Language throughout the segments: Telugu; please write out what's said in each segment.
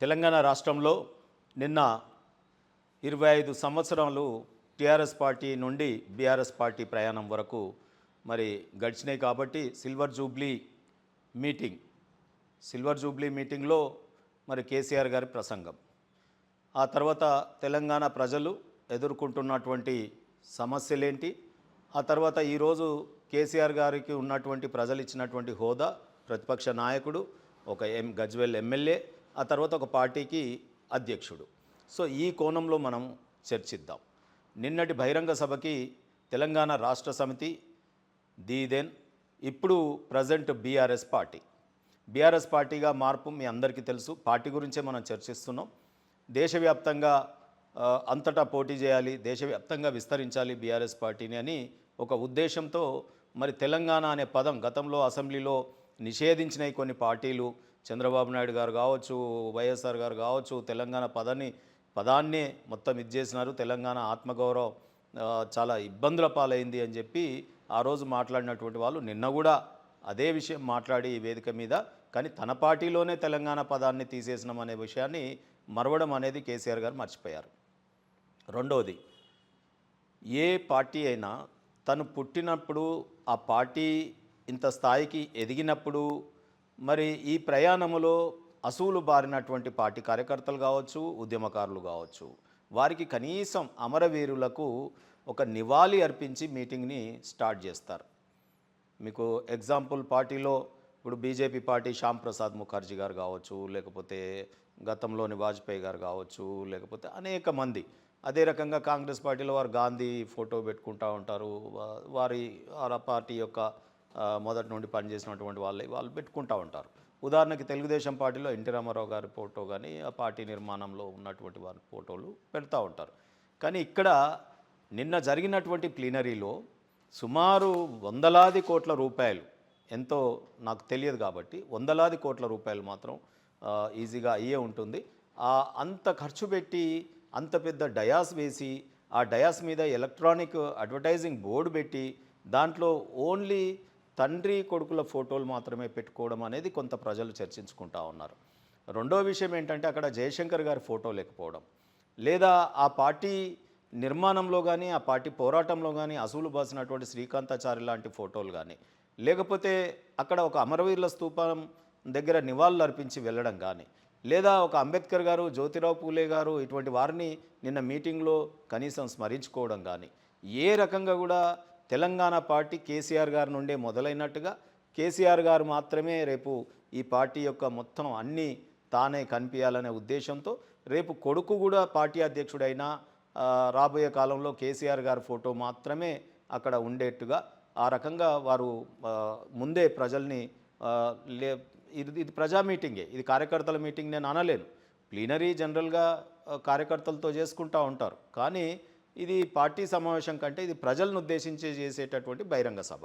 తెలంగాణ రాష్ట్రంలో నిన్న ఇరవై ఐదు సంవత్సరాలు టీఆర్ఎస్ పార్టీ నుండి బీఆర్ఎస్ పార్టీ ప్రయాణం వరకు మరి గడిచినాయి కాబట్టి silver jubilee meeting silver jubilee మీటింగ్లో మరి కేసీఆర్ గారి ప్రసంగం. ఆ తర్వాత తెలంగాణ ప్రజలు ఎదుర్కొంటున్నటువంటి సమస్యలేంటి? ఆ తర్వాత ఈరోజు కేసీఆర్ గారికి ఉన్నటువంటి ప్రజలు ఇచ్చినటువంటి హోదా ప్రతిపక్ష నాయకుడు ఒక ఎం గజ్వెల్ ఎమ్మెల్యే ఆ తర్వాత ఒక పార్టీకి అధ్యక్షుడు. సో ఈ కోణంలో మనం చర్చిద్దాం. నిన్నటి బహిరంగ సభకి తెలంగాణ రాష్ట్ర సమితి దీదెన్ ఇప్పుడు ప్రజెంట్ బీఆర్ఎస్ పార్టీ. బీఆర్ఎస్ పార్టీగా మార్పు మీ అందరికీ తెలుసు. పార్టీ గురించే మనం చర్చిస్తున్నాం. దేశవ్యాప్తంగా అంతటా పోటీ చేయాలి దేశవ్యాప్తంగా విస్తరించాలి బీఆర్ఎస్ పార్టీని అని ఒక ఉద్దేశంతో మరి తెలంగాణ అనే పదం గతంలో అసెంబ్లీలో నిషేధించినవి కొన్ని పార్టీలు చంద్రబాబు నాయుడు గారు కావచ్చు వైఎస్ఆర్ గారు కావచ్చు తెలంగాణ పదాన్ని పదాన్నే మొత్తం ఇది చేసినారు. తెలంగాణ ఆత్మగౌరవం చాలా ఇబ్బందుల పాలైంది అని చెప్పి ఆ రోజు మాట్లాడినటువంటి వాళ్ళు నిన్న కూడా అదే విషయం మాట్లాడి ఈ వేదిక మీద. కానీ తన పార్టీలోనే తెలంగాణ పదాన్ని తీసేసినాం అనే విషయాన్ని మరవడం అనేది కేసీఆర్ గారు మర్చిపోయారు. రెండవది ఏ పార్టీ అయినా తను పుట్టినప్పుడు ఆ పార్టీ ఇంత స్థాయికి ఎదిగినప్పుడు మరి ఈ ప్రయాణములో అసూలు బారినటువంటి పార్టీ కార్యకర్తలు కావచ్చు ఉద్యమకారులు కావచ్చు వారికి కనీసం అమరవీరులకు ఒక నివాళి అర్పించి మీటింగ్ని స్టార్ట్ చేస్తారు. మీకు ఎగ్జాంపుల్ పార్టీలో ఇప్పుడు బీజేపీ పార్టీ శ్యామ్ ప్రసాద్ ముఖర్జీ గారు కావచ్చు లేకపోతే గతంలోని వాజ్పేయి గారు కావచ్చు లేకపోతే అనేక మంది. అదే రకంగా కాంగ్రెస్ పార్టీలో వారు గాంధీ ఫోటో పెట్టుకుంటూ ఉంటారు వారి వారి ఆ పార్టీ యొక్క మొదటి నుండి పనిచేసినటువంటి వాళ్ళే వాళ్ళు పెట్టుకుంటూ ఉంటారు. ఉదాహరణకి తెలుగుదేశం పార్టీలో ఎన్టీ రామారావు గారి ఫోటో కానీ ఆ పార్టీ నిర్మాణంలో ఉన్నటువంటి వారి ఫోటోలు పెడతా ఉంటారు. కానీ ఇక్కడ నిన్న జరిగినటువంటి ప్లీనరీలో సుమారు వందలాది కోట్ల రూపాయలు ఎంతో నాకు తెలియదు కాబట్టి వందలాది కోట్ల రూపాయలు మాత్రం ఈజీగా అయ్యే ఉంటుంది. ఆ అంత ఖర్చు పెట్టి అంత పెద్ద డయాస్ వేసి ఆ డయాస్ మీద ఎలక్ట్రానిక్ అడ్వర్టైజింగ్ బోర్డు పెట్టి దాంట్లో ఓన్లీ తండ్రి కొడుకుల ఫోటోలు మాత్రమే పెట్టుకోవడం అనేది కొంత ప్రజలు చర్చించుకుంటా ఉన్నారు. రెండో విషయం ఏంటంటే అక్కడ జయశంకర్ గారి ఫోటో లేకపోవడం. లేదా ఆ పార్టీ నిర్మాణంలో కానీ ఆ పార్టీ పోరాటంలో కానీ అసూలు బాసినటువంటి శ్రీకాంతాచారి లాంటి ఫోటోలు కానీ లేకపోతే అక్కడ ఒక అమరవీరుల స్తూపం దగ్గర నివాళులు అర్పించి వెళ్ళడం కానీ లేదా ఒక అంబేద్కర్ గారు జ్యోతిరావు పూలే గారు ఇటువంటి వారిని నిన్న మీటింగ్లో కనీసం స్మరించుకోవడం కానీ ఏ రకంగా కూడా తెలంగాణ పార్టీ కేసీఆర్ గారి నుండే మొదలైనట్టుగా కేసీఆర్ గారు మాత్రమే రేపు ఈ పార్టీ యొక్క మొత్తం అన్నీ తానే కనిపించాలనే ఉద్దేశంతో రేపు కొడుకు కూడా పార్టీ అధ్యక్షుడైనా రాబోయే కాలంలో కేసీఆర్ గారి ఫోటో మాత్రమే అక్కడ ఉండేట్టుగా ఆ రకంగా వారు ముందే ప్రజల్ని లే ఇది ఇది ప్రజా మీటింగే ఇది కార్యకర్తల మీటింగ్ నేను అనలేను. ప్లీనరీ జనరల్గా కార్యకర్తలతో చేసుకుంటూ ఉంటారు. కానీ ఇది పార్టీ సమావేశం కంటే ఇది ప్రజలను ఉద్దేశించి చేసేటటువంటి బహిరంగ సభ.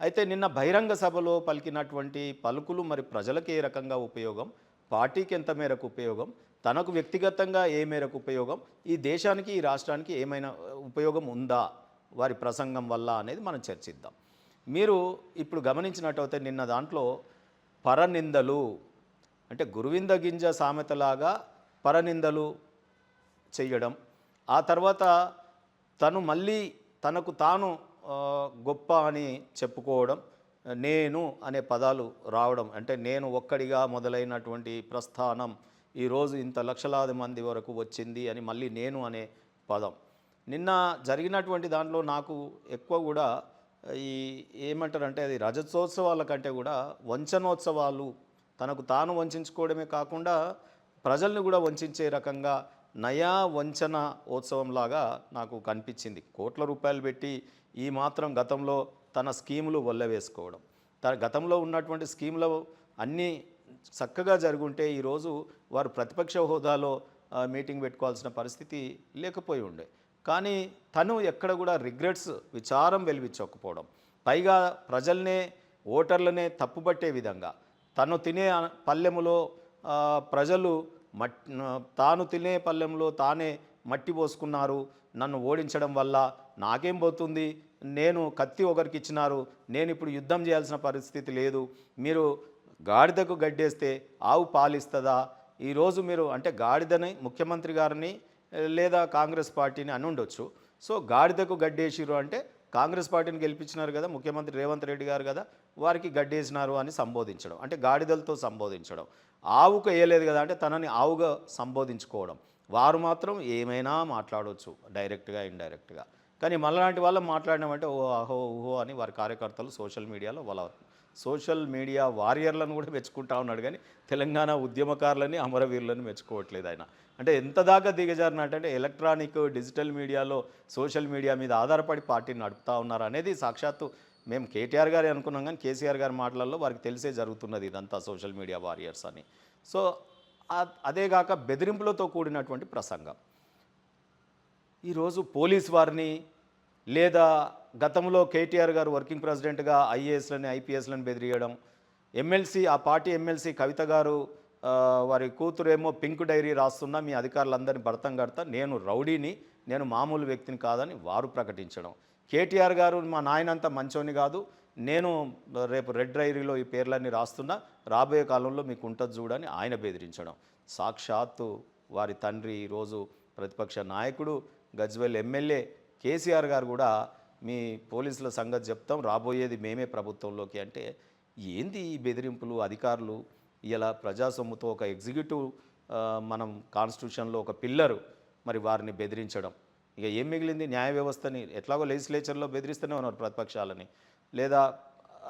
అయితే నిన్న బహిరంగ సభలో పలికినటువంటి పలుకులు మరి ప్రజలకు ఏ రకంగా ఉపయోగం? పార్టీకి ఎంత మేరకు ఉపయోగం? తనకు వ్యక్తిగతంగా ఏ మేరకు ఉపయోగం? ఈ దేశానికి ఈ రాష్ట్రానికి ఏమైనా ఉపయోగం ఉందా? వారి ప్రసంగం వల్ల అనేది మనం చర్చిద్దాం. మీరు ఇప్పుడు గమనించినట్టయితే నిన్న దాంట్లో పరనిందలు అంటే గురువింద గింజ సామెతలాగా పరనిందలు చేయడం ఆ తర్వాత తను మళ్ళీ తనకు తాను గొప్ప అని చెప్పుకోవడం నేను అనే పదాలు రావడం అంటే నేను ఒక్కడిగా మొదలైనటువంటి ప్రస్థానం ఈరోజు ఇంత లక్షలాది మంది వరకు వచ్చింది అని మళ్ళీ నేను అనే పదం. నిన్న జరిగినటువంటి దాంట్లో నాకు ఎక్కువ కూడా ఈ ఏమంటారంటే అది రజతోత్సవాల కంటే కూడా వంచనోత్సవాలు తనకు తాను వంచుకోవడమే కాకుండా ప్రజల్ని కూడా వంచే రకంగా నయా వంచన ఉత్సవంలాగా నాకు కనిపించింది. కోట్ల రూపాయలు పెట్టి ఈ మాత్రం గతంలో తన స్కీములు వల్లవేసుకోవడం. తన గతంలో ఉన్నటువంటి స్కీములు అన్నీ చక్కగా జరుగుంటే ఈరోజు వారు ప్రతిపక్ష హోదాలో మీటింగ్ పెట్టుకోవాల్సిన పరిస్థితి లేకపోయి ఉండే. కానీ తను ఎక్కడ కూడా రిగ్రెట్స్ విచారం వెలివిచ్చకపోవడం పైగా ప్రజల్నే ఓటర్లనే తప్పుపట్టే విధంగా తను తినే పల్లెములో ప్రజలు మట్ తాను తినే పల్లెంలో తానే మట్టి పోసుకున్నారు. నన్ను ఓడించడం వల్ల నాకేం పోతుంది? నేను కత్తి ఒకరికి ఇచ్చినారు. నేను ఇప్పుడు యుద్ధం చేయాల్సిన పరిస్థితి లేదు. మీరు గాడిదకు గడ్డేస్తే ఆవు పాలిస్తుందా? ఈరోజు మీరు అంటే గాడిదని ముఖ్యమంత్రి గారిని లేదా కాంగ్రెస్ పార్టీని అని ఉండొచ్చు. సో గాడిదకు గడ్డేసిరు అంటే కాంగ్రెస్ పార్టీని గెలిపించినారు కదా ముఖ్యమంత్రి రేవంత్ రెడ్డి గారు కదా వారికి గడ్డేసినారు అని సంబోధించడం అంటే గాడిదలతో సంబోధించడం. ఆవుకు వేయలేదు కదా అంటే తనని ఆవుగా సంబోధించుకోవడం. వారు మాత్రం ఏమైనా మాట్లాడవచ్చు డైరెక్ట్గా ఇండైరెక్ట్గా. కానీ మళ్ళాంటి వాళ్ళు మాట్లాడినామంటే ఓ అహో ఊహో అని వారి కార్యకర్తలు సోషల్ మీడియాలో వాళ్ళ సోషల్ మీడియా వారియర్లను కూడా మెచ్చుకుంటా ఉన్నాడు. కానీ తెలంగాణ ఉద్యమకారులని అమరవీరులను మెచ్చుకోవట్లేదు ఆయన. అంటే ఎంత దాకా దిగజారినట్టంటే ఎలక్ట్రానిక్ డిజిటల్ మీడియాలో సోషల్ మీడియా మీద ఆధారపడి పార్టీని నడుపుతా ఉన్నారు అనేది సాక్షాత్తు మేము కేటీఆర్ గారే అనుకున్నాం కానీ కేసీఆర్ గారి మాటలలో వారికి తెలిసే జరుగుతున్నది ఇదంతా సోషల్ మీడియా వారియర్స్ అని. సో అదేగాక బెదిరింపులతో కూడినటువంటి ప్రసంగం. ఈరోజు పోలీస్ వారిని లేదా గతంలో కేటీఆర్ గారు వర్కింగ్ ప్రెసిడెంట్గా ఐఏఎస్లని ఐపీఎస్లను బెదిరియడం ఎమ్మెల్సీ ఆ పార్టీ ఎమ్మెల్సీ కవిత గారు వారి కూతురేమో పింక్ డైరీ రాస్తున్నా మీ అధికారులందరినీ భర్తం కడతా. నేను రౌడీని నేను మామూలు వ్యక్తిని కాదని వారు ప్రకటించడం. కేటీఆర్ గారు మా నాయనంత మంచోని కాదు. నేను రేపు రెడ్ డైరీలో ఈ పేర్లన్నీ రాస్తున్నా. రాబోయే కాలంలో మీకు ఉంటుంది చూడని ఆయన బెదిరించడం. సాక్షాత్తు వారి తండ్రి ఈరోజు ప్రతిపక్ష నాయకుడు గజ్వెల్ ఎమ్మెల్యే కేసీఆర్ గారు కూడా మీ పోలీసుల సంగతి చెప్తాం. రాబోయేది మేమే ప్రభుత్వంలోకి అంటే ఏంది ఈ బెదిరింపులు అధికారులు? ఇలా ప్రజాసొమ్ముతో ఒక ఎగ్జిక్యూటివ్ మనం కాన్స్టిట్యూషన్లో ఒక పిల్లరు మరి వారిని బెదిరించడం. ఇక ఏం మిగిలింది? న్యాయ వ్యవస్థని ఎట్లాగో లెజిస్లేచర్లో బెదిరిస్తూనే ఉన్నారు ప్రతిపక్షాలని. లేదా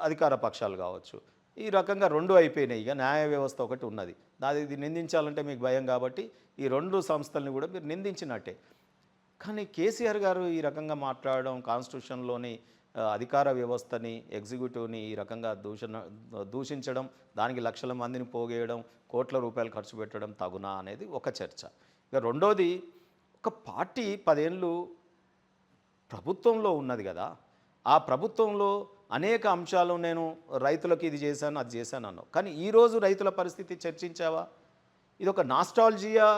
అధికార పక్షాలు కావచ్చు. ఈ రకంగా రెండు అయిపోయినాయి. ఇక న్యాయ వ్యవస్థ ఒకటి ఉన్నది. దాది ఇది నిందించాలంటే మీకు భయం కాబట్టి ఈ రెండు సంస్థల్ని కూడా మీరు నిందించినట్టే. కానీ కేసీఆర్ గారు ఈ రకంగా మాట్లాడడం కాన్స్టిట్యూషన్లోని అధికార వ్యవస్థని ఎగ్జిక్యూటివ్ని ఈ రకంగా దూషణ దూషించడం దానికి లక్షల మందిని పోగేయడం కోట్ల రూపాయలు ఖర్చు పెట్టడం తగునా అనేది ఒక చర్చ. ఇక రెండోది ఒక పార్టీ పదేళ్ళు ప్రభుత్వంలో ఉన్నది కదా. ఆ ప్రభుత్వంలో అనేక అంశాలు నేను రైతులకు ఇది చేశాను అది చేశాను అన్నావు. కానీ ఈరోజు రైతుల పరిస్థితి చర్చించావా? ఇది ఒక నాస్టాలజియా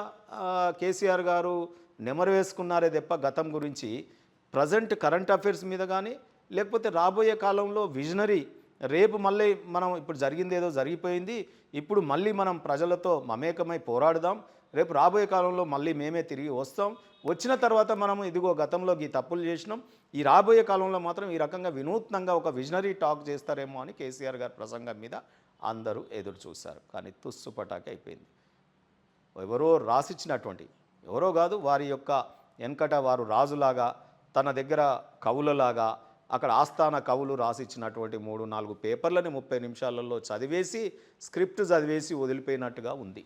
కేసీఆర్ గారు నెమరు వేసుకున్నారే తప్ప గతం గురించి ప్రజెంట్ కరెంట్ అఫైర్స్ మీద కానీ లేకపోతే రాబోయే కాలంలో విజనరీ రేపు మళ్ళీ మనం ఇప్పుడు జరిగింది ఏదో జరిగిపోయింది ఇప్పుడు మళ్ళీ మనం ప్రజలతో మమేకమై పోరాడదాం రేపు రాబోయే కాలంలో మళ్ళీ మేమే తిరిగి వస్తాం వచ్చిన తర్వాత మనం ఇదిగో గతంలో ఈ తప్పులు చేసినాం ఈ రాబోయే కాలంలో మాత్రం ఈ రకంగా వినూత్నంగా ఒక విజనరీ టాక్ చేస్తారేమో అని కేసీఆర్ గారి ప్రసంగం మీద అందరూ ఎదురు చూశారు. కానీ తుస్సు పటాకి అయిపోయింది. ఎవరో రాసిచ్చినటువంటి ఎవరో కాదు వారి యొక్క వెనకట వారు రాజులాగా తన దగ్గర కవులలాగా అక్కడ ఆస్థాన కవులు రాసిచ్చినటువంటి మూడు నాలుగు పేపర్లని ముప్పై నిమిషాలలో చదివేసి స్క్రిప్ట్ చదివేసి వదిలిపోయినట్టుగా ఉంది.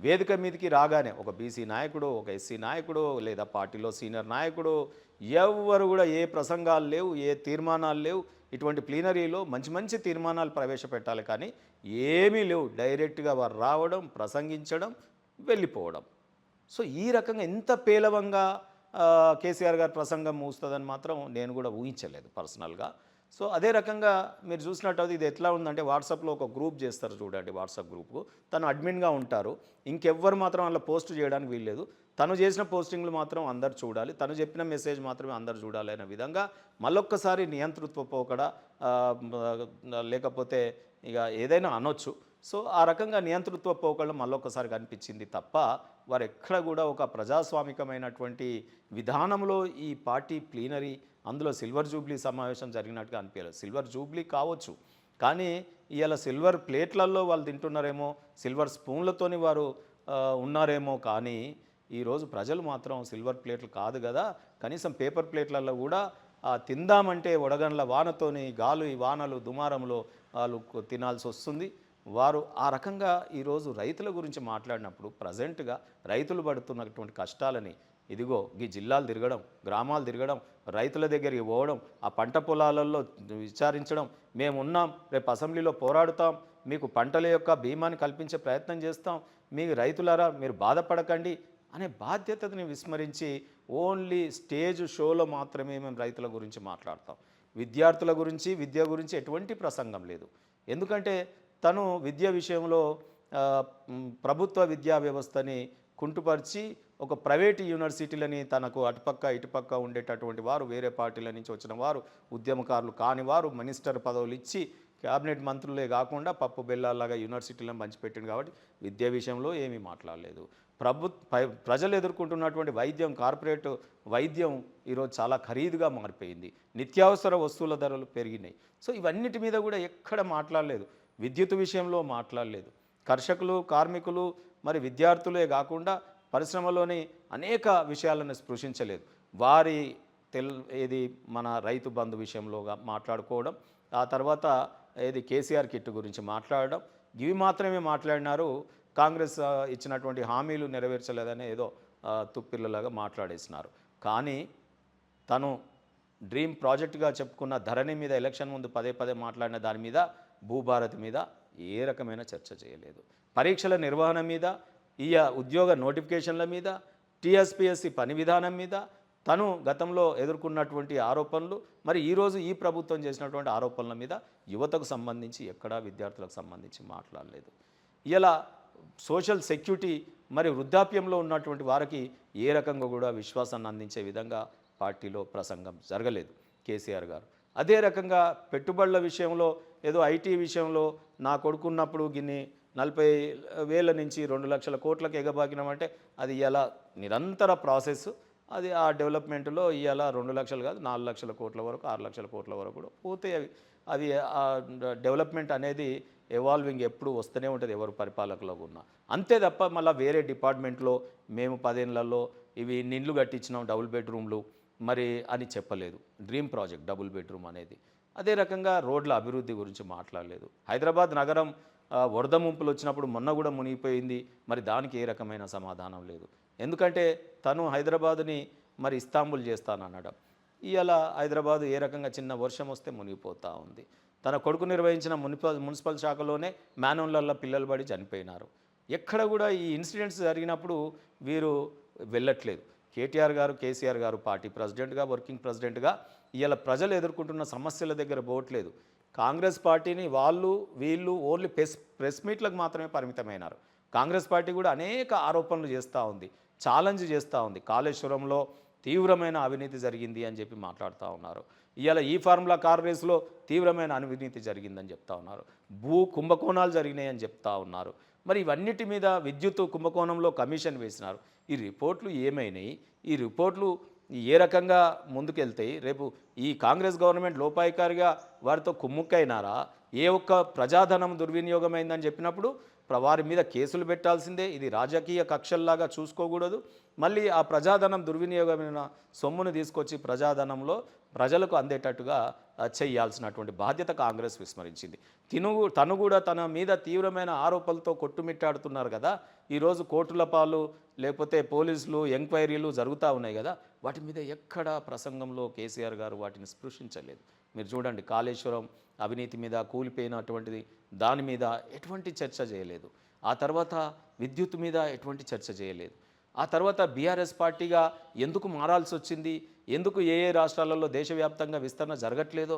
వేదిక మీదకి రాగానే ఒక బీసీ నాయకుడు ఒక ఎస్సీ నాయకుడు లేదా పార్టీలో సీనియర్ నాయకుడు ఎవ్వరు కూడా ఏ ప్రసంగాలు లేవు ఏ తీర్మానాలు లేవు. ఇటువంటి ప్లీనరీలో మంచి మంచి తీర్మానాలు ప్రవేశపెట్టాలి కానీ ఏమీ లేవు. డైరెక్ట్గా వారు రావడం ప్రసంగించడం వెళ్ళిపోవడం. సో ఈ రకంగా ఎంత పేలవంగా కేసీఆర్ గారి ప్రసంగం ముగుస్తుందని మాత్రం నేను కూడా ఊహించలేదు పర్సనల్గా. సో అదే రకంగా మీరు చూసినట్టు ఇది ఎట్లా ఉందంటే వాట్సాప్లో ఒక గ్రూప్ చేస్తారు చూడండి వాట్సాప్ గ్రూప్. తను అడ్మిన్గా ఉంటారు. ఇంకెవ్వరు మాత్రం అలా పోస్ట్ చేయడానికి వీల్లేదు. తను చేసిన పోస్టింగ్లు మాత్రం అందరు చూడాలి. తను చెప్పిన మెసేజ్ మాత్రమే అందరు చూడాలి అనే విధంగా మళ్ళొక్కసారి నియంతృత్వ పోకడ లేకపోతే ఇక ఏదైనా అనొచ్చు. సో ఆ రకంగా నియంతృత్వ పోకళ్ళు మళ్ళొక్కసారి కనిపించింది తప్ప వారు ఎక్కడ కూడా ఒక ప్రజాస్వామికమైనటువంటి విధానంలో ఈ పార్టీ ప్లీనరీ అందులో సిల్వర్ జూబ్లీ సమావేశం జరిగినట్టుగా అనిపించలేదు సిల్వర్ జూబ్లీ కావచ్చు కానీ ఇవాళ సిల్వర్ ప్లేట్లలో వాళ్ళు తింటున్నారేమో సిల్వర్ స్పూన్లతోని వారు ఉన్నారేమో కానీ ఈరోజు ప్రజలు మాత్రం సిల్వర్ ప్లేట్లు కాదు కదా కనీసం పేపర్ ప్లేట్లలో కూడా ఆ, తిందామంటే వడగండ్ల వానతోని గాలు ఈ వానలు దుమారంలో వాళ్ళు తినాల్సి వస్తుంది వారు ఆ రకంగా ఈరోజు రైతుల గురించి మాట్లాడినప్పుడు ప్రజెంట్గా రైతులు పడుతున్నటువంటి కష్టాలని ఇదిగో ఈ జిల్లాలు తిరగడం గ్రామాలు తిరగడం రైతుల దగ్గరికి పోవడం ఆ పంట పొలాలలో విచారించడం మేము ఉన్నాం రేపు అసెంబ్లీలో పోరాడుతాం మీకు పంటల యొక్క బీమాని కల్పించే ప్రయత్నం చేస్తాం మీ రైతులారా మీరు బాధపడకండి అనే బాధ్యతని విస్మరించి ఓన్లీ స్టేజ్ షోలో మాత్రమే మేము రైతుల గురించి మాట్లాడతాం. విద్యార్థుల గురించి విద్య గురించి ఎటువంటి ప్రసంగం లేదు. ఎందుకంటే తను విద్య విషయంలో ప్రభుత్వ విద్యా వ్యవస్థని కుంటుపరిచి ఒక ప్రైవేట్ యూనివర్సిటీలని తనకు అటుపక్క ఇటుపక్క ఉండేటటువంటి వారు వేరే పార్టీల నుంచి వచ్చిన వారు ఉద్యమకారులు కాని వారు మినిస్టర్ పదవులు ఇచ్చి క్యాబినెట్ మంత్రులే కాకుండా పప్పు బెల్లాలాగా యూనివర్సిటీలను పంచిపెట్టింది కాబట్టి విద్య విషయంలో ఏమీ మాట్లాడలేదు. ప్రభు ప్రజలు ఎదుర్కొంటున్నటువంటి వైద్యం కార్పొరేట్ వైద్యం ఈరోజు చాలా ఖరీదుగా మారిపోయింది. నిత్యావసర వస్తువుల ధరలు పెరిగినాయి. సో ఇవన్నిటి మీద కూడా ఎక్కడ మాట్లాడలేదు. విద్యుత్ విషయంలో మాట్లాడలేదు. కర్షకులు కార్మికులు మరి విద్యార్థులే కాకుండా పరిశ్రమలోని అనేక విషయాలను స్పృశించలేదు. వారి తెల్ ఏది మన రైతు బంధు విషయంలోగా మాట్లాడుకోవడం ఆ తర్వాత ఏది కేసీఆర్ కిట్ గురించి మాట్లాడడం ఇవి మాత్రమే మాట్లాడినారు. కాంగ్రెస్ ఇచ్చినటువంటి హామీలు నెరవేర్చలేదని ఏదో తుప్పిల్లలాగా మాట్లాడేసినారు. కానీ తను డ్రీమ్ ప్రాజెక్టుగా చెప్పుకున్న ధరణి మీద ఎలక్షన్ ముందు పదే పదే మాట్లాడిన దాని మీద భూభారతి మీద ఏ రకమైన చర్చ చేయలేదు. పరీక్షల నిర్వహణ మీద ఈ ఉద్యోగ నోటిఫికేషన్ల మీద టీఎస్పిఎస్సి పని విధానం మీద తను గతంలో ఎదుర్కొన్నటువంటి ఆరోపణలు మరి ఈరోజు ఈ ప్రభుత్వం చేసినటువంటి ఆరోపణల మీద యువతకు సంబంధించి ఎక్కడా విద్యార్థులకు సంబంధించి మాట్లాడలేదు. ఇలా సోషల్ సెక్యూరిటీ మరి వృద్ధాప్యంలో ఉన్నటువంటి వారికి ఏ రకంగా కూడా విశ్వాసాన్ని అందించే విధంగా పార్టీలో ప్రసంగం జరగలేదు. కేసీఆర్ గారు. అదే రకంగా పెట్టుబడుల విషయంలో ఏదో ఐటీ విషయంలో నా కొడుకున్నప్పుడు గిన్ని నలభై వేల నుంచి రెండు లక్షల కోట్లకు ఎగబాకినామంటే అది ఎలా నిరంతర ప్రాసెస్ అది ఆ డెవలప్మెంట్లో ఇవాళ రెండు లక్షలు కాదు నాలుగు లక్షల కోట్ల వరకు ఆరు లక్షల కోట్ల వరకు కూడా పోతాయి అవి అది ఆ డెవలప్మెంట్ అనేది ఎవాల్వింగ్ ఎప్పుడు వస్తూనే ఉంటుంది ఎవరు పరిపాలకులో ఉన్నా అంతే తప్ప మళ్ళీ వేరే డిపార్ట్మెంట్లో మేము పదేళ్ళలో ఇవి నిండ్లు కట్టించినాం డబుల్ బెడ్రూమ్లు మరి అని చెప్పలేదు. డ్రీమ్ ప్రాజెక్ట్ డబుల్ బెడ్రూమ్ అనేది. అదే రకంగా రోడ్ల అభివృద్ధి గురించి మాట్లాడలేదు. హైదరాబాద్ నగరం వరద ముంపులు వచ్చినప్పుడు మొన్న కూడా మునిగిపోయింది. మరి దానికి ఏ రకమైన సమాధానం లేదు. ఎందుకంటే తను హైదరాబాదుని మరి ఇస్తాంబుల్ చేస్తాననడం ఇవాళ హైదరాబాదు ఏ రకంగా చిన్న వర్షం వస్తే మునిగిపోతూ ఉంది. తన కొడుకు నిర్వహించిన మున్సిపల్ మున్సిపల్ శాఖలోనే మ్యాన్హోన్లలో పిల్లలు పడి చనిపోయినారు. ఎక్కడ కూడా ఈ ఇన్సిడెంట్స్ జరిగినప్పుడు వీరు వెళ్ళట్లేదు. కేటీఆర్ గారు కేసీఆర్ గారు పార్టీ ప్రెసిడెంట్గా వర్కింగ్ ప్రెసిడెంట్గా ఇవాళ ప్రజలు ఎదుర్కొంటున్న సమస్యల దగ్గర పోవట్లేదు. కాంగ్రెస్ పార్టీని వాళ్ళు వీళ్ళు ఓన్లీ ప్రెస్ ప్రెస్ మీట్లకు మాత్రమే పరిమితమైనారు. కాంగ్రెస్ పార్టీ కూడా అనేక ఆరోపణలు చేస్తూ ఉంది ఛాలెంజ్ చేస్తూ ఉంది. కాళేశ్వరంలో తీవ్రమైన అవినీతి జరిగింది అని చెప్పి మాట్లాడుతూ ఉన్నారు. ఇవాళ ఈ ఫార్ములా కార్ రేసులో తీవ్రమైన అవినీతి జరిగిందని చెప్తా ఉన్నారు. భూ కుంభకోణాలు జరిగినాయని చెప్తా ఉన్నారు. మరి ఇవన్నిటి మీద విద్యుత్ కుంభకోణంలో కమిషన్ వేసినారు. ఈ రిపోర్ట్లు ఏమైనాయి? ఈ రిపోర్ట్లు ఏ రకంగా ముందుకెళ్తాయి? రేపు ఈ కాంగ్రెస్ గవర్నమెంట్ లోపాయికారిగా వారితో కుమ్ముక్కైనారా? ఏ ఒక్క ప్రజాధనం దుర్వినియోగమైందని చెప్పినప్పుడు వారి మీద కేసులు పెట్టాల్సిందే. ఇది రాజకీయ కక్షల్లాగా చూసుకోకూడదు. మళ్ళీ ఆ ప్రజాధనం దుర్వినియోగమైన సొమ్మును తీసుకొచ్చి ప్రజాధనంలో ప్రజలకు అందేటట్టుగా చేయాల్సినటువంటి బాధ్యత కాంగ్రెస్ విస్మరించింది. తిను తను కూడా తన మీద తీవ్రమైన ఆరోపణలతో కొట్టుమిట్టాడుతున్నారు కదా. ఈరోజు కోర్టుల పాలు లేకపోతే పోలీసులు ఎంక్వైరీలు జరుగుతూ ఉన్నాయి కదా. వాటి మీద ఎక్కడ ప్రసంగంలో కేసీఆర్ గారు వాటిని స్పృశించలేదు? మీరు చూడండి కాళేశ్వరం అవినీతి మీద కూలిపోయినటువంటిది దాని మీద ఎటువంటి చర్చ చేయలేదు. ఆ తర్వాత విద్యుత్ మీద ఎటువంటి చర్చ చేయలేదు. ఆ తర్వాత బీఆర్ఎస్ పార్టీగా ఎందుకు మారాల్సి వచ్చింది? ఎందుకు ఏ ఏ రాష్ట్రాలలో దేశవ్యాప్తంగా విస్తరణ జరగట్లేదో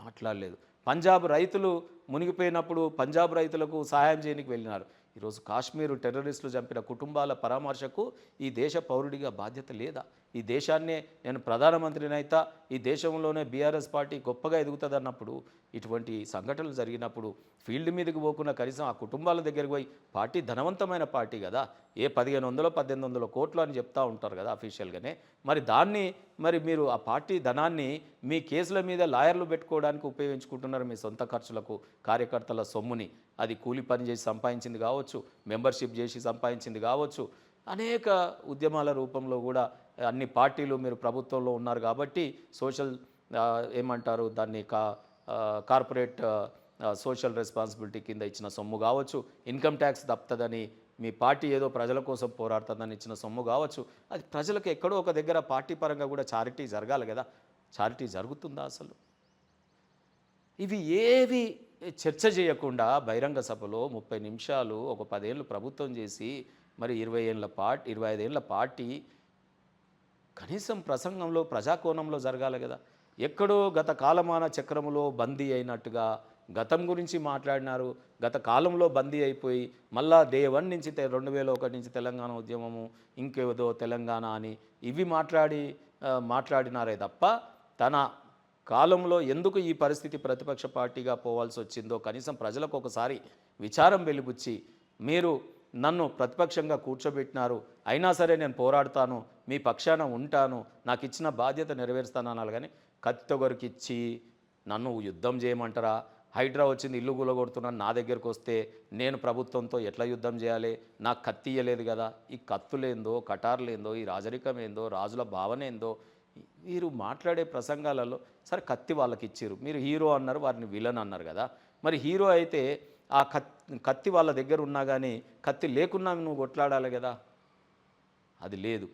మాట్లాడలేదు. పంజాబ్ రైతులు మునిగిపోయినప్పుడు పంజాబ్ రైతులకు సహాయం చేయడానికి వెళ్ళినారు. ఈరోజు కాశ్మీరు టెర్రరిస్టులు చంపిన కుటుంబాల పరామర్శకు ఈ దేశ పౌరుడిగా బాధ్యత లేదా? ఈ దేశాన్నే నేను ప్రధానమంత్రినైతా ఈ దేశంలోనే బీఆర్ఎస్ పార్టీ గొప్పగా ఎదుగుతుందన్నప్పుడు ఇటువంటి సంఘటనలు జరిగినప్పుడు ఫీల్డ్ మీదకి పోకున్న కనీసం ఆ కుటుంబాల దగ్గరికి పోయి పార్టీ ధనవంతమైన పార్టీ కదా ఏ పదిహేను వందలో పద్దెనిమిది వందల కోట్లు అని చెప్తా ఉంటారు కదా అఫీషియల్గానే. మరి దాన్ని మరి మీరు ఆ పార్టీ ధనాన్ని మీ కేసుల మీద లాయర్లు పెట్టుకోవడానికి ఉపయోగించుకుంటున్నారు మీ సొంత ఖర్చులకు కార్యకర్తల సొమ్ముని. అది కూలి పని చేసి సంపాదించింది కావచ్చు మెంబర్షిప్ చేసి సంపాదించింది కావచ్చు అనేక ఉద్యమాల రూపంలో కూడా అన్ని పార్టీలు మీరు ప్రభుత్వంలో ఉన్నారు కాబట్టి సోషల్ ఏమంటారు దాన్ని కా కార్పొరేట్ సోషల్ రెస్పాన్సిబిలిటీ కింద ఇచ్చిన సొమ్ము కావచ్చు. ఇన్కమ్ ట్యాక్స్ తప్పుతుందని మీ పార్టీ ఏదో ప్రజల కోసం పోరాడుతుందని ఇచ్చిన సొమ్ము కావచ్చు. అది ప్రజలకు ఎక్కడో ఒక దగ్గర పార్టీ పరంగా కూడా చారిటీ జరగాలి కదా. చారిటీ జరుగుతుందా అసలు? ఇవి ఏవి చర్చ చేయకుండా బహిరంగ సభలో ముప్పై నిమిషాలు ఒక పదేళ్ళు ప్రభుత్వం చేసి మరి ఇరవై ఏళ్ళ పార్టీ ఇరవై ఐదేళ్ళ పార్టీ కనీసం ప్రసంగంలో ప్రజాకోణంలో జరగాలి కదా. ఎక్కడో గత కాలమాన చక్రములో బందీ అయినట్టుగా గతం గురించి మాట్లాడినారు. గత కాలంలో బందీ అయిపోయి మళ్ళా డే వన్ నుంచి రెండు వేల ఒకటి నుంచి తెలంగాణ ఉద్యమము ఇంకేదో తెలంగాణ అని ఇవి మాట్లాడి మాట్లాడినారే తప్ప తన కాలంలో ఎందుకు ఈ పరిస్థితి ప్రతిపక్ష పార్టీగా పోవాల్సి వచ్చిందో కనీసం ప్రజలకు ఒకసారి విచారం వెలిబుచ్చి మీరు నన్ను ప్రతిపక్షంగా కూర్చోబెట్టినారు. అయినా సరే నేను పోరాడతాను మీ పక్షాన ఉంటాను నాకు ఇచ్చిన బాధ్యత నెరవేరుస్తాను అనాలి కానీ కత్తితో ఇచ్చి నన్ను యుద్ధం చేయమంటారా? హైడ్రా వచ్చింది ఇల్లు గులగొడుతున్నా నా దగ్గరకు వస్తే నేను ప్రభుత్వంతో ఎట్లా యుద్ధం చేయాలి? నాకు కత్తి ఇయ్యలేదు కదా. ఈ కత్తులేందో కటార్లేందో ఈ రాజరికం ఏందో రాజుల భావన ఏందో వీరు మాట్లాడే ప్రసంగాలలో సరే కత్తి వాళ్ళకి ఇచ్చారు మీరు హీరో అన్నారు వారిని విలన్ అన్నారు కదా. మరి హీరో అయితే ఆ కత్తి కత్తి వాళ్ళ దగ్గర ఉన్నా కానీ కత్తి లేకున్నా నువ్వు కొట్లాడాలి కదా. అది లేదు.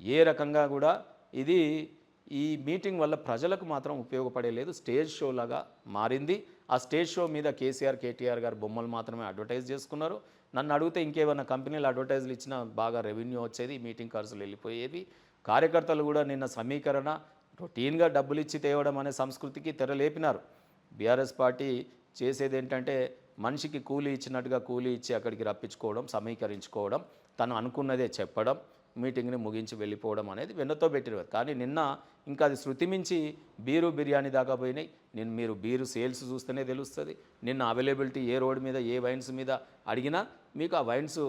ఏ రకంగా కూడా ఇది ఈ మీటింగ్ వల్ల ప్రజలకు మాత్రం ఉపయోగపడే లేదు. స్టేజ్ షో లాగా మారింది. ఆ స్టేజ్ షో మీద కేసీఆర్ కేటీఆర్ గారు బొమ్మలు మాత్రమే అడ్వర్టైజ్ చేసుకున్నారు. నన్ను అడిగితే ఇంకేమైనా కంపెనీలు అడ్వర్టైజ్లు ఇచ్చినా బాగా రెవెన్యూ వచ్చేది మీటింగ్ ఖర్చులు వెళ్ళిపోయేవి. కార్యకర్తలు కూడా నిన్న సమీకరణ రొటీన్గా డబ్బులు ఇచ్చి తేవడం అనే సంస్కృతికి తెరలేపినారు. బీఆర్ఎస్ పార్టీ చేసేది ఏంటంటే మనిషికి కూలీ ఇచ్చినట్టుగా కూలీ ఇచ్చి అక్కడికి రప్పించుకోవడం సమీకరించుకోవడం తను అనుకున్నదే చెప్పడం మీటింగ్ని ముగించి వెళ్ళిపోవడం అనేది వెన్నతో పెట్టిన కానీ నిన్న ఇంకా అది శృతి మించి బీరు బిర్యానీ దాకా పోయినాయి. నేను మీరు బీరు సేల్స్ చూస్తేనే తెలుస్తుంది. నిన్న అవైలబిలిటీ ఏ రోడ్డు మీద ఏ వైన్స్ మీద అడిగినా మీకు ఆ వైన్స్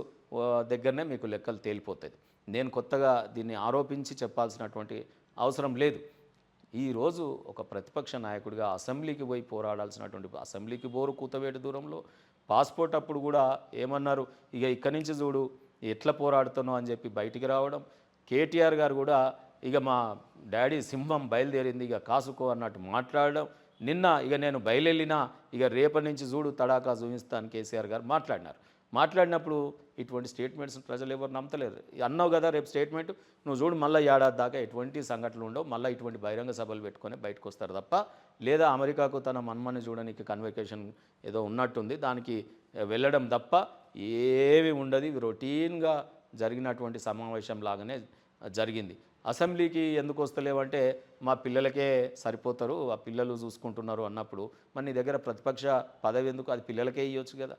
దగ్గరనే మీకు లెక్కలు తేలిపోతుంది నేను కొత్తగా దీన్ని ఆరోపించి చెప్పాల్సినటువంటి అవసరం లేదు. ఈరోజు ఒక ప్రతిపక్ష నాయకుడిగా అసెంబ్లీకి పోయి పోరాడాల్సినటువంటి అసెంబ్లీకి బోరు కూతవేటు దూరంలో పాస్పోర్ట్ అప్పుడు కూడా ఏమన్నారు? ఇక ఇక్కడి నుంచి చూడు ఎట్లా పోరాడుతున్నావు అని చెప్పి బయటికి రావడం. కేటీఆర్ గారు కూడా ఇక మా డాడీ సింహం బయలుదేరింది ఇక కాసుకో అన్నట్టు మాట్లాడడం. నిన్న ఇక నేను బయలుదేరినా ఇక రేపటి నుంచి చూడు తడాకా చూపిస్తాను కేసీఆర్ గారు మాట్లాడినారు. మాట్లాడినప్పుడు ఇటువంటి స్టేట్మెంట్స్ ప్రజలు ఎవరు నమ్మతలేరు. అన్నావు కదా రేపు స్టేట్మెంట్ నువ్వు చూడు మళ్ళీ ఏడాది దాకా ఎటువంటి సంఘటనలు ఉండవు. మళ్ళీ ఇటువంటి బహిరంగ సభలు పెట్టుకొని బయటకు వస్తారు తప్ప లేదా అమెరికాకు తన మన్మని చూడడానికి కన్వకేషన్ ఏదో ఉన్నట్టుంది. దానికి వెళ్ళడం తప్ప ఏవి ఉండదు. రొటీన్గా జరిగినటువంటి సమావేశం లాగానే జరిగింది. అసెంబ్లీకి ఎందుకు వస్తలేవంటే మా పిల్లలకే సరిపోతారు. ఆ పిల్లలు చూసుకుంటున్నారు అన్నప్పుడు మరి నీ దగ్గర ప్రతిపక్ష పదవి ఎందుకు? అది పిల్లలకే ఇవ్వచ్చు కదా.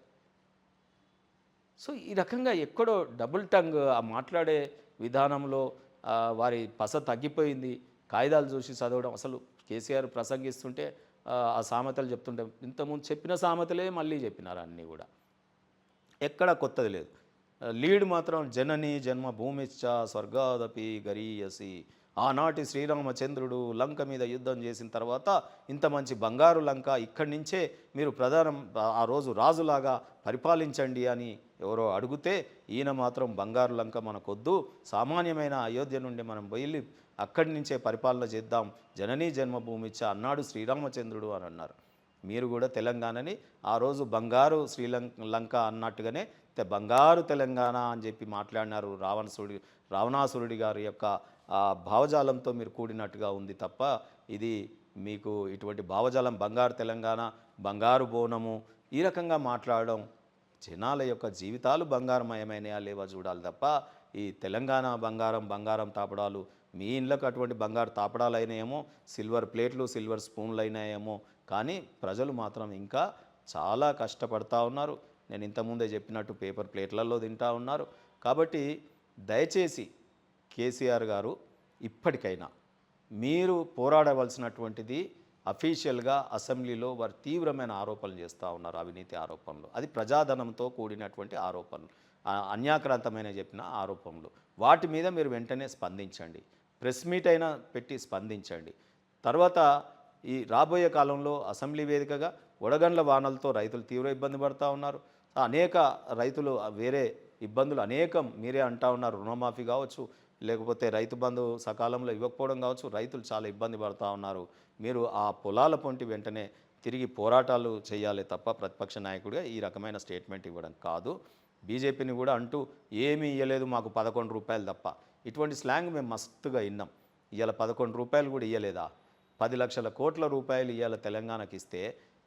సో ఈ రకంగా ఎక్కడో డబుల్ టంగ్ ఆ మాట్లాడే విధానంలో వారి పస తగ్గిపోయింది. కాగితాలు చూసి చదవడం అసలు కేసీఆర్ ప్రసంగిస్తుంటే ఆ, ఆ సామెతలు చెప్తుంటే ఇంతకుముందు చెప్పిన సామెతలే మళ్ళీ చెప్పినారు అన్నీ కూడా. ఎక్కడ కొత్తది లేదు. లీడ్ మాత్రం జనని జన్మ భూమిశ్చ స్వర్గాదపి గరీయసి. ఆనాటి శ్రీరామచంద్రుడు లంక మీద యుద్ధం చేసిన తర్వాత ఇంత మంచి బంగారు లంక ఇక్కడి నుంచే మీరు ప్రధానం ఆ రోజు రాజులాగా పరిపాలించండి అని ఎవరో అడిగితే ఈయన మాత్రం బంగారు లంక మనకొద్దు సామాన్యమైన అయోధ్య నుండి మనం బయలు అక్కడి నుంచే పరిపాలన చేద్దాం జననీ జన్మభూమిచ్చ అన్నాడు శ్రీరామచంద్రుడు అని అన్నారు. మీరు కూడా తెలంగాణని ఆ రోజు బంగారు శ్రీలంక లంక అన్నట్టుగానే బంగారు తెలంగాణ అని చెప్పి మాట్లాడినారు రావణసుడి రావణాసురుడి గారి యొక్క ఆ భావజాలంతో మీరు కూడినట్టుగా ఉంది తప్ప ఇది మీకు ఇటువంటి భావజాలం బంగారు తెలంగాణ బంగారు బోనము ఈ రకంగా మాట్లాడడం జనాల యొక్క జీవితాలు బంగారమయమైనయా లేవా చూడాలి తప్ప ఈ తెలంగాణ బంగారం బంగారం తాపడాలు మీ ఇండ్లకు అటువంటి బంగారు తాపడాలు అయినాయేమో సిల్వర్ ప్లేట్లు సిల్వర్ స్పూన్లు అయినాయేమో కానీ ప్రజలు మాత్రం ఇంకా చాలా కష్టపడతా ఉన్నారు. నేను ఇంతకుముందే చెప్పినట్టు పేపర్ ప్లేట్లలో తింటా ఉన్నారు. కాబట్టి దయచేసి కేసీఆర్ గారు ఇప్పటికైనా మీరు పోరాడవలసినటువంటిది అఫీషియల్గా అసెంబ్లీలో వారు తీవ్రమైన ఆరోపణలు చేస్తూ ఉన్నారు అవినీతి ఆరోపణలు. అది ప్రజాధనంతో కూడినటువంటి ఆరోపణలు. అన్యాక్రాంతమైన చెప్పిన ఆరోపణలు. వాటి మీద మీరు వెంటనే స్పందించండి. ప్రెస్ మీట్ అయినా పెట్టి స్పందించండి. తర్వాత ఈ రాబోయే కాలంలో అసెంబ్లీ వేదికగా వడగండ్ల వానలతో రైతులు తీవ్ర ఇబ్బంది పడుతూ ఉన్నారు. అనేక రైతులు వేరే ఇబ్బందులు అనేకం మీరే అంటా ఉన్నారు. రుణమాఫీ కావచ్చు లేకపోతే రైతు బంధు సకాలంలో ఇవ్వకపోవడం కావచ్చు రైతులు చాలా ఇబ్బంది పడుతూ ఉన్నారు. మీరు ఆ పొలాల పొంటి వెంటనే తిరిగి పోరాటాలు చేయాలి తప్ప ప్రతిపక్ష నాయకుడిగా ఈ రకమైన స్టేట్మెంట్ ఇవ్వడం కాదు. బీజేపీని కూడా అంటూ ఏమీ ఇవ్వలేదు మాకు పదకొండు రూపాయలు తప్ప. ఇటువంటి స్లాంగ్ మేము మస్తుగా విన్నాం. ఇవాళ పదకొండు రూపాయలు కూడా ఇవ్వలేదా పది లక్షల కోట్ల రూపాయలు ఇవాళ తెలంగాణకి ఇస్తే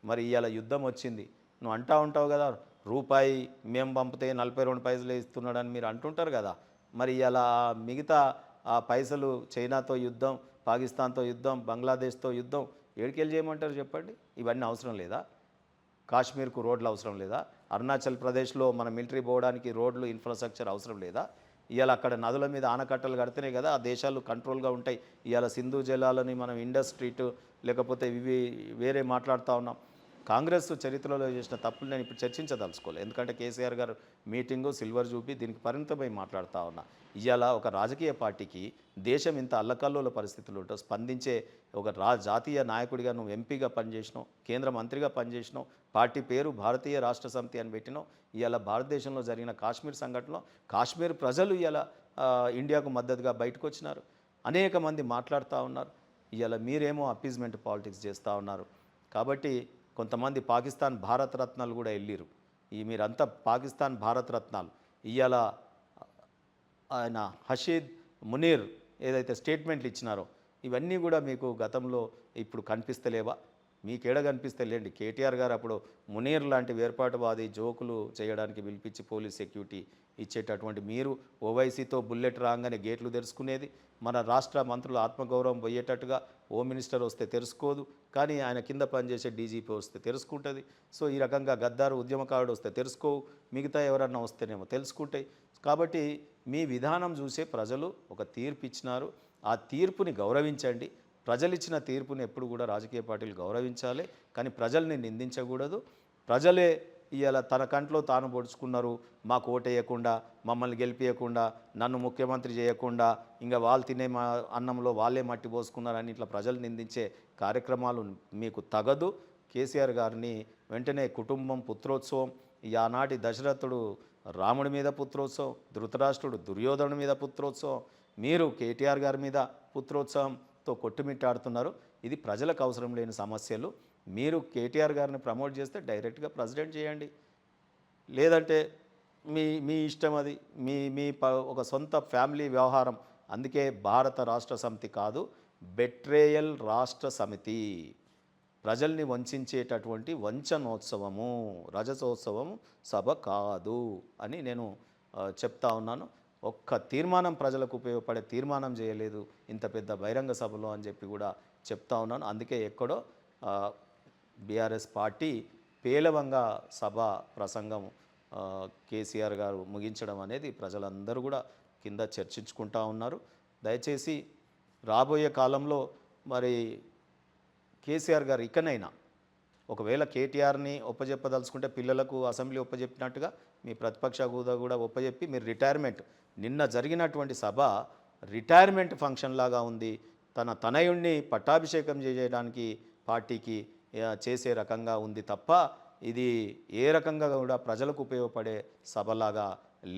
మరి ఇవాళ యుద్ధం వచ్చింది. నువ్వు అంటా ఉంటావు కదా రూపాయి మేము పంపితే నలభై రెండు పైసలు ఇస్తున్నాడని మీరు అంటుంటారు కదా. మరి ఇలా మిగతా ఆ పైసలు చైనాతో యుద్ధం పాకిస్తాన్తో యుద్ధం బంగ్లాదేశ్తో యుద్ధం ఏడికెళ్ళి చేయమంటారు చెప్పండి? ఇవన్నీ అవసరం లేదా? కాశ్మీర్కు రోడ్లు అవసరం లేదా? అరుణాచల్ ప్రదేశ్లో మన మిలిటరీ పోవడానికి రోడ్లు ఇన్ఫ్రాస్ట్రక్చర్ అవసరం లేదా? ఇవాళ అక్కడ నదుల మీద ఆనకట్టలు కడితేనే కదా ఆ దేశాలు కంట్రోల్గా ఉంటాయి. ఇవాళ సింధు జలాలని మనం ఇండస్ట్రీట్ లేకపోతే ఇవి వేరే మాట్లాడుతూ ఉన్నాం. కాంగ్రెస్ చరిత్రలో చేసిన తప్పులు నేను ఇప్పుడు చర్చించదలుచుకోలేదు. ఎందుకంటే కేసీఆర్ గారు మీటింగు సిల్వర్ చూపి దీనికి పరిమితమై మాట్లాడుతూ ఉన్నా. ఇవాళ ఒక రాజకీయ పార్టీకి దేశం ఇంత అల్లకల్లోల పరిస్థితులు ఉంటో స్పందించే ఒక రా జాతీయ నాయకుడిగా నువ్వు ఎంపీగా పనిచేసినావు కేంద్ర మంత్రిగా పనిచేసినావు పార్టీ పేరు భారతీయ రాష్ట్ర సమితి అని పెట్టినావు ఇవాళ భారతదేశంలో జరిగిన కాశ్మీర్ సంఘటనలో కాశ్మీర్ ప్రజలు ఇవాళ ఇండియాకు మద్దతుగా బయటకు వచ్చినారు అనేక మంది మాట్లాడుతూ ఉన్నారు. ఇవాళ మీరేమో అపీజ్మెంట్ పాలిటిక్స్ చేస్తూ ఉన్నారు. కాబట్టి కొంతమంది పాకిస్తాన్ భారత రత్నాలు కూడా వెళ్ళిరు. ఈ మీరంతా పాకిస్తాన్ భారత రత్నాలు ఇవాళ ఆయన హషీద్ మునీర్ ఏదైతే స్టేట్మెంట్లు ఇచ్చినారో ఇవన్నీ కూడా మీకు గతంలో ఇప్పుడు కనిపిస్తలేవా? మీకేడ కనిపిస్తలేండి? కేటీఆర్ గారు అప్పుడు మునీర్ లాంటి వేర్పాటువాది జోకులు చేయడానికి పిలిపించి పోలీస్ సెక్యూరిటీ ఇచ్చేటటువంటి మీరు ఓవైసీతో బుల్లెట్ రాగానే గేట్లు తెరుచుకునేది మన రాష్ట్ర మంత్రుల ఆత్మగౌరవం పోయేటట్టుగా హోమ్ మినిస్టర్ వస్తే తెలుసుకోదు కానీ ఆయన కింద పనిచేసే డీజీపీ వస్తే తెలుసుకుంటుంది. సో ఈ రకంగా గద్దారు ఉద్యమకారుడు వస్తే తెలుసుకోవు మిగతా ఎవరన్నా వస్తేనేమో తెలుసుకుంటాయి. కాబట్టి మీ విధానం చూసే ప్రజలు ఒక తీర్పు ఇచ్చినారు. ఆ తీర్పుని గౌరవించండి. ప్రజలు ఇచ్చిన తీర్పుని ఎప్పుడు కూడా రాజకీయ పార్టీలు గౌరవించాలి. కానీ ప్రజల్ని నిందించకూడదు. ప్రజలే ఇవాళ తన కంట్లో తాను పొడుచుకున్నారు. మాకు ఓటేయకుండా మమ్మల్ని గెలిపించకుండా నన్ను ముఖ్యమంత్రి చేయకుండా ఇంకా వాళ్ళు తినే మా అన్నంలో వాళ్ళే మట్టి పోసుకున్నారని ఇట్లా ప్రజలు నిందించే కార్యక్రమాలు మీకు తగదు. కేసీఆర్ గారిని వెంటనే కుటుంబం పుత్రోత్సవం ఈ ఆనాటి దశరథుడు రాముడి మీద పుత్రోత్సవం ధృతరాష్ట్రుడు దుర్యోధనుడి మీద పుత్రోత్సవం మీరు కేటీఆర్ గారి మీద పుత్రోత్సవంతో కొట్టుమిట్టాడుతున్నారు. ఇది ప్రజలకు అవసరం లేని సమస్యలు. మీరు కేటీఆర్ గారిని ప్రమోట్ చేస్తే డైరెక్ట్గా ప్రెసిడెంట్ చేయండి. లేదంటే మీ మీ ఇష్టం అది మీ మీ ప ఒక సొంత ఫ్యామిలీ వ్యవహారం. అందుకే భారత రాష్ట్ర సమితి కాదు బెట్రేయల్ రాష్ట్ర సమితి. ప్రజల్ని వంచేటటువంటి వంచనోత్సవము రజతోత్సవం సభ కాదు అని నేను చెప్తా ఉన్నాను. ఒక్క తీర్మానం ప్రజలకు ఉపయోగపడే తీర్మానం చేయలేదు ఇంత పెద్ద బహిరంగ సభలో అని చెప్పి కూడా చెప్తా ఉన్నాను. అందుకే ఎక్కడో బీఆర్ఎస్ పార్టీ పేలవంగా సభ ప్రసంగం కేసీఆర్ గారు ముగించడం అనేది ప్రజలందరూ కూడా కింద చర్చించుకుంటా ఉన్నారు. దయచేసి రాబోయే కాలంలో మరి కేసీఆర్ గారు ఇకనైనా ఒకవేళ కేటీఆర్ని ఒప్పజెప్పదలుచుకుంటే పిల్లలకు అసెంబ్లీ ఒప్పజెప్పినట్టుగా మీ ప్రతిపక్ష హోదా కూడా ఒప్పజెప్పి మీరు రిటైర్మెంట్ నిన్న జరిగినటువంటి సభ రిటైర్మెంట్ ఫంక్షన్ లాగా ఉంది. తన తనయుణ్ణి పట్టాభిషేకం చేయడానికి పార్టీకి చేసే రకంగా ఉంది తప్ప ఇది ఏ రకంగా కూడా ప్రజలకు ఉపయోగపడే సభలాగా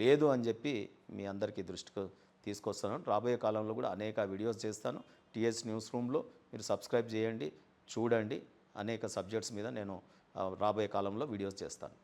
లేదు అని చెప్పి మీ అందరికీ దృష్టికి తీసుకొస్తాను రాబోయే కాలంలో కూడా అనేక వీడియోస్ చేస్తాను. టీఎస్ న్యూస్ రూమ్లో మీరు సబ్స్క్రైబ్ చేయండి చూడండి. అనేక సబ్జెక్ట్స్ మీద నేను రాబోయే కాలంలో వీడియోస్ చేస్తాను.